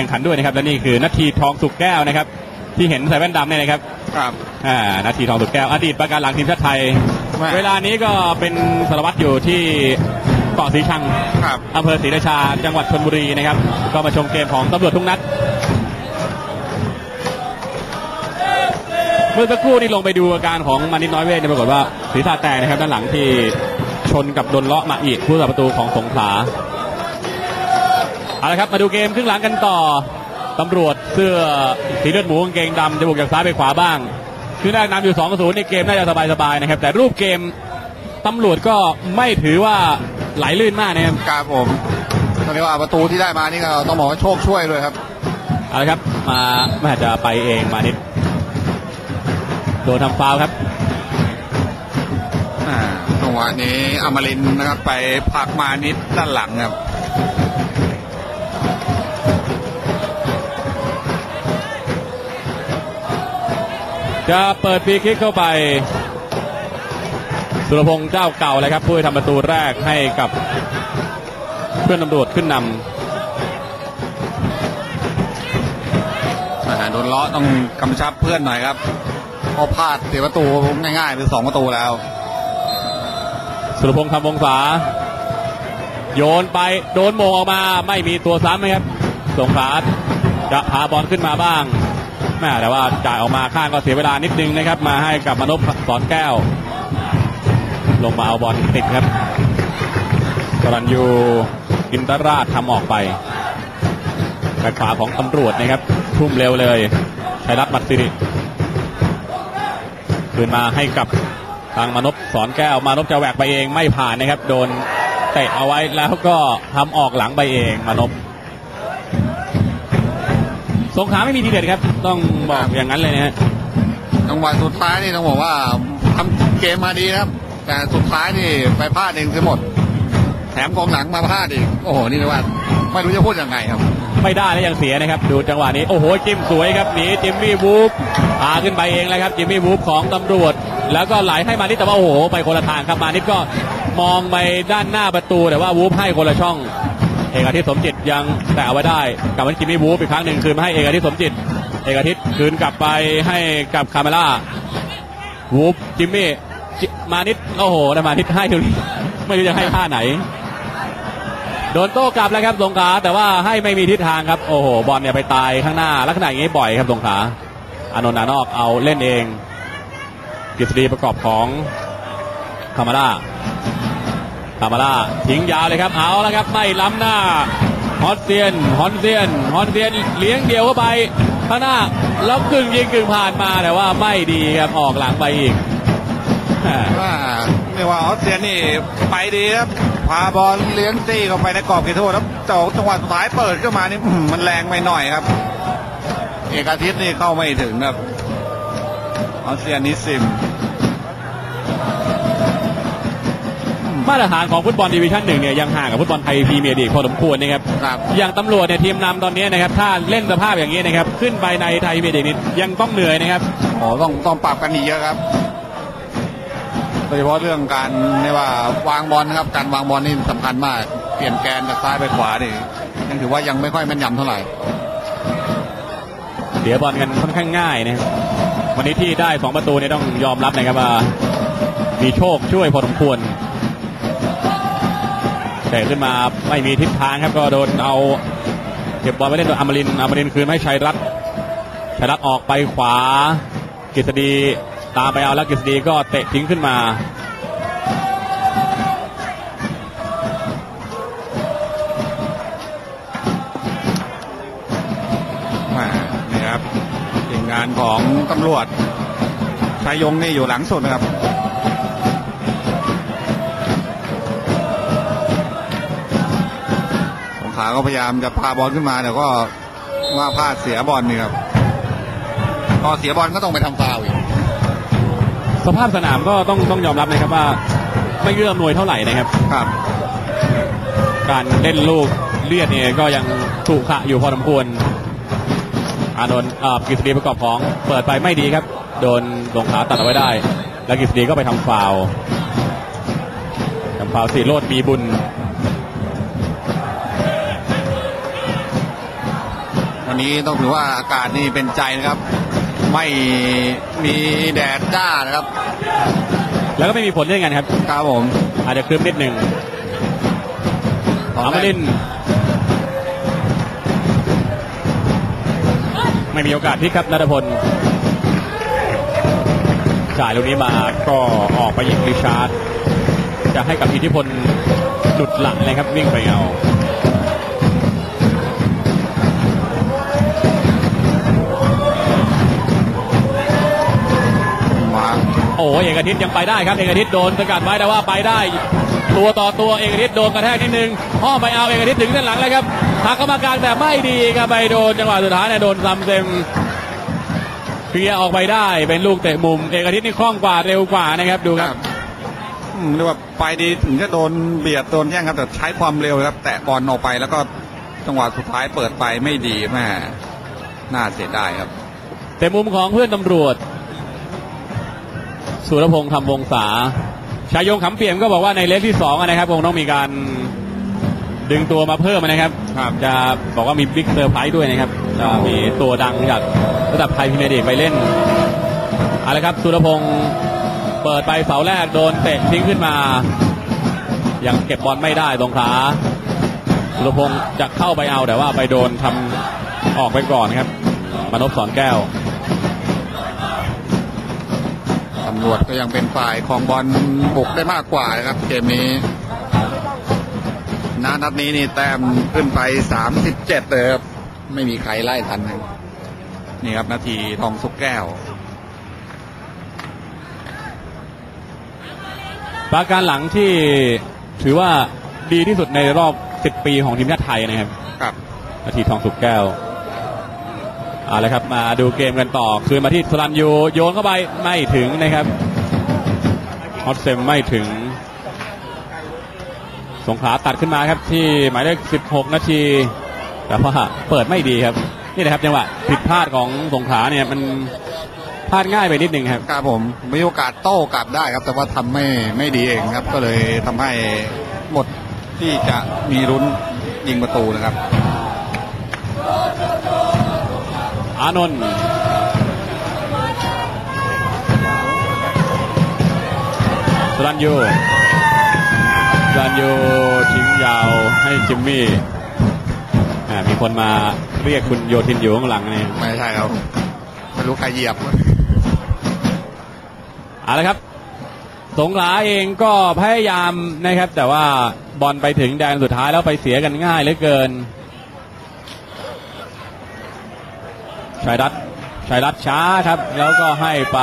ข่งขันด้วยนะครับ และนี่คือนาทีทองสุกแก้วนะครับ ที่เห็นใส่แว่นดำเนี่ยนะครับครับอ่านาทีทองสุกแก้ว อดีตประการหลังทีมชาติไทยแม่เวลานี้ก็เป็นสารวัตรอยู่ที่เกาะสีชังครับอำเภอศรีราชา จังหวัดชลบุรีนะครับ ก็มาชมเกมของตำรวจทุกนัดเมื่อสักครู่นี่ลงไปดูอาการของมานิดน้อยเวทเนี่ยปรากฏว่าศีรษะแตกนะครับด้านหลังที่ชนกับโดนเลาะมาอีกผู้สับประตูของสงขลา เอาละครับมาดูเกมครึ่งหลังกันต่อตำรวจเสื้อสีเลือดหมูกางเกงดำจะบุกจากซ้ายไปขวาบ้างคือแรกนำอยู่2 0ในเกมน่าจะสบายๆนะครับ แต่รูปเกมตำรวจก็ไม่ถือว่าไหลลื่นมากนะครับครับผมต้องเรียกว่าประตูที่ได้มานี่ก็ต้องบอกว่าโชคช่วยเลยครับเอาละครับ มาแม่จะไปเองมานิดโดนทำฟาวล์ครับอ่าจังหวะนี้อมรินทร์นะครับไปผลักมานิดด้านหลังครับ จะเปิดฟรีคิกเข้าไป สุรพงษ์เจ้าเก่าเลยครับผู้ทำประตูแรกให้กับ เพื่อนตำรวจขึ้นนอ่าโดนเลาะต้องกำชับเพื่อนหน่อยครับเพอพลาดเสียประตูง่ายๆหรือสองประตูแล้วำสุรพงษ์ทำวงศาโยนไปโดนโมงออกมาไม่มีตัวซ้ำนะครับสงขลาจะพาบอลขึ้นมาบ้าง แม่แต่ว่าจ่ายออกมาข้างก็เสียเวลานิดนึงนะครับ มาให้กับมนพสอนแก้ว ลงมาเอาบอลติดครับกรันยูอินตราชทำออกไปแบ็ขวาของตำรวจนะครับ ทุ่มเร็วเลยชัยรัตน์บัตรสิริคืนมาให้กับทางมานพสอนแก้วมานพจะแหวกไปเองไม่ผ่านนะครับ โดนเตะเอาไว้แล้วก็ทำออกหลังไปเองมานพ งขลาไม่มีทีเด็ดครับ ต้องบอกอย่างนั้นเลยนะฮะจังหวะสุดท้ายนี่ต้องบอกว่าทำเกมมาดีนะครับ แต่สุดท้ายนี่ไปพลาดเองทั้งหมด แถมกองหลังมาพลาดอีกโอ้โหนี่เรียกว่าไม่รู้จะพูดยังไงครับ ไม่ได้แล้วยังเสียนะครับ ดูจังหวะนี้โอ้โหจิ้มสวยครับหนีจิมมี่วูฟพาขึ้นไปเองแล้วครับจิมมี่วูฟของตำรวจ แล้วก็ไหลให้มานิดแต่ว่าโอ้โหไปคนละทางครับมานิดก็มองไปด้านหน้าประตูแต่ว่าวูฟให้คนละช่อง เอกอาทิตย์สมจิตยังแต่เอาไว้ได้กลับมาจิมมี่วูฟอีกครั้งหนึ่งคืนมาให้เอกอาทิตย์สมจิต เอกอาทิตย์คืนกลับไปให้กับคาเมล่าวูฟจิมมี่มานิดโอ้โหแต่มานิดให้ดูไม่รู้จะให้ท่าไหน โดนโต้กลับแล้วครับสงขาแต่ว่าให้ไม่มีทิศทางครับ โอ้โหบอลเนี่ยไปตายข้างหน้าลักษณะอย่างนี้บ่อยครับสงขาอานนท์นานอกเอาเล่นเองกฤษฎีประกอบของคามาร่า คามาร่าทิ้งยาวเลยครับเอาแล้วครับไม่ล้ำหน้าฮอตเซียนฮอนเซียนฮอนเซียนเลี้ยงเดียวเข้าไปข้างหน้าแล้วกึ่งยิงกึ่งผ่านมาแต่ว่าไม่ดีครับออกหลังไปอีกแหม่ว่าออสเตรียนี่ไปดีครับพาบอลเลี้ยงจี้เข้าไปในกรอบเขตโทษครับแต่จังหวะสุดท้ายเปิดขึ้นมานี่มันแรงไปหน่อยครับ เอกอาทิตย์นี่เข้าไม่ถึงครับออสเตรียนิสิม มาตรฐานของฟุตบอลดิวิชั่นหนึ่งเนี่ยยังห่างกับฟุตบอลไทยพรีเมียร์ลีกพอสมควรนะครับครับอย่างตำรวจเนี่ยทีมนำตอนนี้นะครับถ้าเล่นสภาพอย่างนี้นะครับขึ้นไปในไทยพรีเมียร์ลีกนี่ยังต้องเหนื่อยนะครับโอ้ต้องต้องปรับกันอีกเยอะครับโดยเฉพาะเรื่องการเรียกว่าวางบอลนะครับการวางบอลนี่สำคัญมาก เปลี่ยนแกนจากซ้ายไปขวานี่ยังถือว่ายังไม่ค่อยแม่นยำเท่าไหร่เสียบอลกันค่อนข้างง่ายนะครับวันนี้ที่ได้สองประตูเนี่ยต้องยอมรับนะครับว่ามีโชคช่วยพอสมควร แต่ขึ้นมาไม่มีทิศทางครับก็โดนเอาเก็บบอลไปเล่นโดยอมรินอมรินคืนให้ชัยรัตน์ชัยรัตน์ออกไปขวา กฤษฎีตามไปเอาแล้วกฤษฎีก็เตะทิ้งขึ้นมามานี่ครับทีมงานของตำรวจชายยงนี่อยู่หลังสุดนะครับ ขลาก็พยายามจะพาบอลขึ้นมาแต่ก็ว่าพลาดเสียบอลนี่ครับพอเสียบอลก็ต้องไปทำฟาวล์อีกสภาพสนามก็ต้องต้องยอมรับนะครับว่า ไม่เอื้ออำนวยเท่าไหร่นะครับครับ การเล่นลูกเลียดเนี่ยก็ยังถูกขะอยู่พอสมควร อานนท์เอ่อกฤษฎีประกอบของเปิดไปไม่ดีครับ โดนสงขลาตัดเอาไว้ได้ แล้วกฤษฎีก็ไปทำฟาวล์ทำฟาวล์สีโรดมีบุญ วันนี้ต้องถือว่าอากาศนี่เป็นใจนะครับ ไม่มีแดดจ้านะครับ แล้วก็ไม่มีผลด้วยกันครับครับผม อาจจะครึ้มนิดหนึ่งอมรินทร์ไม่มีโอกาสพลิกครับนัทพลจ่ายลูกนี้มาก็ออกไปยิงริชาร์ดจะให้กับอิทธิพลหลุดหลังเลยครับวิ่งไปเอามา โอ้เอกอาทิตย์ยังไปได้ครับเอกอาทิตย์โดนสกัดไว้แต่ว่าไปได้ ตัวต่อตัวเอกอาทิตย์โดนกระแทกนิดนึงห้อไปเอาเอกอาทิตย์ถึงด้านหลังเลยครับหักเข้ามากลางแต่ไม่ดีครับไปโดนจังหวะสุดท้ายเนี่ยโดนซัมเซมเคลียร์ออกไปได้เป็นลูกเตะมุม เอกอาทิตย์นี่คล่องกว่าเร็วกว่านะครับดูครับอืมเรียกว่าไปดีถึงจะโดนเบียดโดนแย่งครับแต่ใช้ความเร็วครับ แตะบอลออกไปแล้วก็จังหวะสุดท้ายเปิดไปไม่ดีแม่น่าเสียดายครับ แต่มุมของเพื่อนตำรวจ สุรพงษ์ทำวงศาชายยงขำเปี่ยมก็บอกว่าในเลกที่สองอะนะครับคงต้องมีการดึงตัวมาเพิ่มนะครับครับ จะบอกว่ามีบิ๊กเซอร์ไพรส์ด้วยนะครับจะมีตัวดังจากระดับไทยพรีเมียร์ลีกไปเล่นเอาละครับ สุรพงษ์เปิดไปเสาแรกโดนเตะทิ้งขึ้นมา ยังเก็บบอลไม่ได้ตรงขาสุรพงษ์จะเข้าไปเอาแต่ว่าไปโดนทำออกไปก่อนครับมานพสอนแก้วำรวจก็ยังเป็นฝ่ายของบอลบุกได้มากกว่านะครับ เกมนี้นานัดนี้นี่แต้มขึ้นไป 37เลยครับไม่มีใครไล่ทันเลยนี่ครับ นาทีทองสุกแก้วปราการหลังที่ถือว่าดีที่สุดในรอบ 10 ปีของทีมชาติไทยนะครับ ครับ นาทีทองสุกแก้ว เอาละครับมาดูเกมกันต่อ คืนมาที่สลันยูโยนเข้าไปไม่ถึงนะครับฮอตเซมไม่ถึง สงขาตัดขึ้นมาครับที่หมายเลข 16 นาที แต่ว่าเปิดไม่ดีครับ นี่นะครับจังหวะผิดพลาดของสงขาเนี่ยมันพลาดง่ายไปนิดนึงครับครับผมมีโอกาสโต้กลับได้ครับ แต่ว่าทำไม่ไม่ดีเองครับ ก็เลยทำให้หมดที่จะมีรุ้นยิงประตูนะครับ อานนท์สรันยูสรันยูทิ้งยาวให้จิมมี่อ่ามีคนมาเรียกคุณโยทินอยู่ข้างหลังนี่ไม่ใช่ครับไม่รู้ใครเหยียบเอาละครับ สงขลาเองก็พยายามนะครับ แต่ว่าบอลไปถึงแดนสุดท้ายแล้วไปเสียกันง่ายเหลือเกิน ชายรัตน์ชายรัตน์ช้าครับ แล้วก็ให้ไป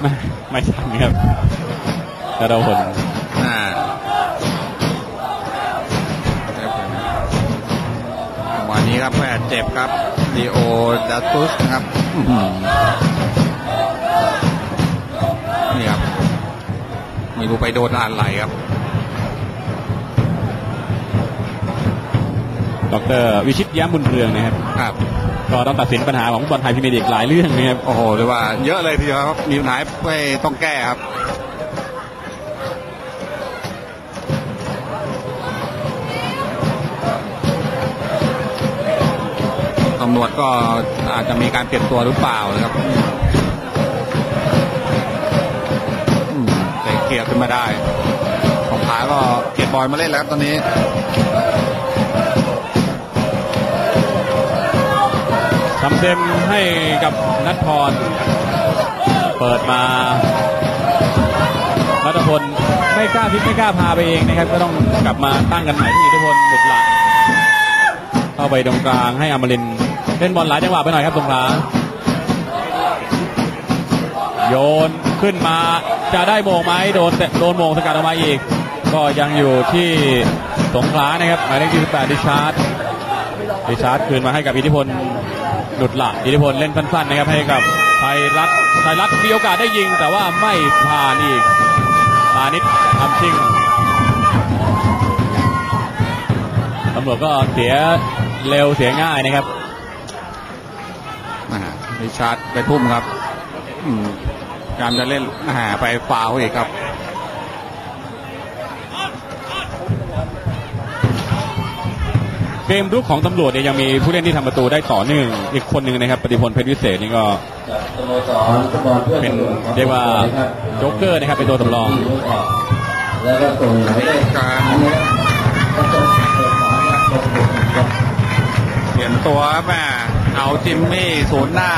ไม่ไม่ทันครับกระโดดอ่าวันนี้ครับแพทย์เจ็บครับดีโอดัตตุสนะครับอื้อหือนี่ครับไม่รู้ไปโดนอะไรครับดรวิชิตแย้มบุญเรืองนะครับครับ ก็ต้องตัดสินปัญหาของบอลไทยพรีเมียร์ลีกหลายเรื่องนะครับโอ้โหเรียกว่าเยอะเลยทีเดียวครับมีปัญหาไม่ต้องแก้ครับตำรวจก็อาจจะมีการเปลี่ยนตัวหรือเปล่านะครับอืมเตะเกียร์ขึ้นมาได้ของขาก็เกียร์บอลมาเล่นแล้วครับตอนนี้ ทำเต็มให้กับนัทพร เปิดมานัทพลไม่กล้าพลิกไม่กล้าพาไปเองนะครับ ก็ต้องกลับมาตั้งกันใหม่ที่อิทธิพลบุตรหลักเข้าไปตรงกลางให้อมรินเล่นบอลหลายจังหวะไปหน่อยครับสงขลาโยนขึ้นมาจะได้โมงไหมโดนแต่โดนโมงสกัดออกมาอีก ก็ยังอยู่ที่สงขลานะครับหมายเลข28ดิชาร์ดดิชาร์ดคืนมาให้กับอิทธิพล หลุดหละอิทธิพลเล่นสั้นๆนะครับให้กับไทยรัฐไทยรัฐมีโอกาสได้ยิง แต่ว่าไม่ผ่านอีกมานิดทำชิงตำรวจก็เสียเร็วเสียง่ายนะครับอ่าริชาร์ดไปทุ่มครับการจะเล่นไปฟาวล์อีกครับ เกมรุกของตำรวจเนี่ยยังมีผู้เล่นที่ทำประตูได้ต่อเนื่องอีกคนหนึ่งนะครับปฏิพลเพชรวิเศษนี่ก็สโมสรฟุตบอลเป็นเรียกว่าโจ๊กเกอร์นะครับเป็นตัวสำรองแล้วก็ส่งหลขการอันนี้ก็ส่งเปิดฝารเปลี่ยนตัวครับแม่เอาจิมมี่ศูนย์หน้า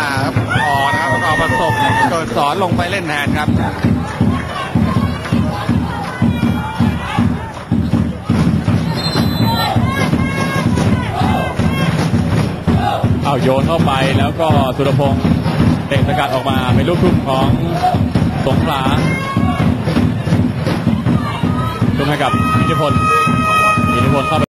ขออนะครับเอาประสบเกิดสอนลงไปเล่นแทนครับ โยนเข้าไปแล้วก็สุรพงศ์เตะสกัดออกมาเป็นลูกทุ่มของสงขลาทุ่มให้กับอิทธิพลอิทธิพลเข้าไป